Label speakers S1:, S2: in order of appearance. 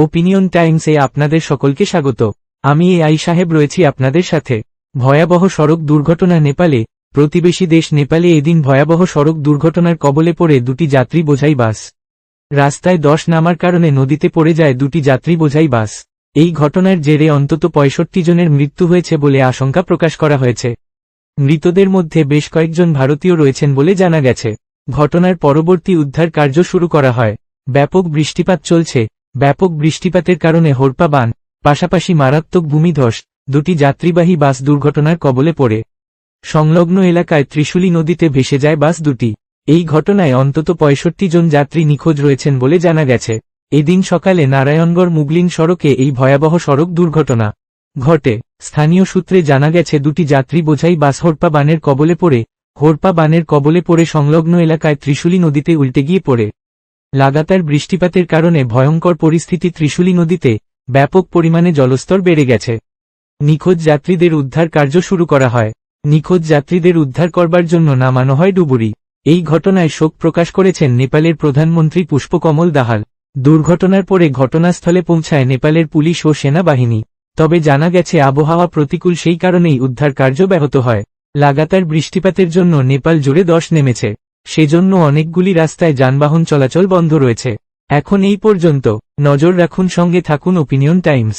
S1: Opinion টাইমসে আপনাদের সকলকে স্বাগত। আমি এ আই সাহেব রয়েছি আপনাদের সাথে। ভয়াবহ সড়ক দুর্ঘটনা নেপালে, প্রতিবেশী দেশ নেপালে এদিন ভয়াবহ সড়ক দুর্ঘটনার কবলে পড়ে দুটি যাত্রী বোঝাই বাস। রাস্তায় দশ নামার কারণে নদীতে পড়ে যায় দুটি যাত্রী বোঝাই বাস। এই ঘটনার জেরে অন্তত পঁয়ষট্টি জনের মৃত্যু হয়েছে বলে আশঙ্কা প্রকাশ করা হয়েছে। মৃতদের মধ্যে বেশ কয়েকজন ভারতীয় রয়েছেন বলে জানা গেছে। ঘটনার পরবর্তী উদ্ধার কার্য শুরু করা হয়। ব্যাপক বৃষ্টিপাত চলছে। ব্যাপক বৃষ্টিপাতের কারণে হোরপা বান, পাশাপাশি মারাত্মক ভূমিধস, দুটি যাত্রীবাহী বাস দুর্ঘটনার কবলে পড়ে। সংলগ্ন এলাকায় ত্রিশুলী নদীতে ভেসে যায় বাস দুটি। এই ঘটনায় অন্তত পঁয়ষট্টি জন যাত্রী নিখোঁজ রয়েছেন বলে জানা গেছে। এদিন সকালে নারায়ণগড় মুগলিন সড়কে এই ভয়াবহ সড়ক দুর্ঘটনা ঘটে। স্থানীয় সূত্রে জানা গেছে, দুটি যাত্রী বোঝাই বাস হোরপা বানের কবলে পড়ে। হোরপা বানের কবলে পড়ে সংলগ্ন এলাকায় ত্রিশুলী নদীতে উল্টে গিয়ে পড়ে। লাগাতার বৃষ্টিপাতের কারণে ভয়ঙ্কর পরিস্থিতি ত্রিশুলী নদীতে ব্যাপক পরিমাণে জলস্তর বেড়ে গেছে। নিখোঁজ যাত্রীদের উদ্ধার কার্য শুরু করা হয়। নিখোঁজ যাত্রীদের উদ্ধার করবার জন্য নামানো হয় ডুবুরি। এই ঘটনায় শোক প্রকাশ করেছেন নেপালের প্রধানমন্ত্রী পুষ্পকমল দাহাল। দুর্ঘটনার পরে ঘটনাস্থলে পৌঁছায় নেপালের পুলিশ ও সেনাবাহিনী। তবে জানা গেছে, আবহাওয়া প্রতিকূল সেই কারণেই উদ্ধার কার্য ব্যাহত হয়। লাগাতার বৃষ্টিপাতের জন্য নেপাল জুড়ে দশ নেমেছে। সেজন্য অনেকগুলি রাস্তায় যানবাহন চলাচল বন্ধ রয়েছে। এখন এই পর্যন্ত। নজর রাখুন সঙ্গে থাকুন ওপিনিয়ন টাইমস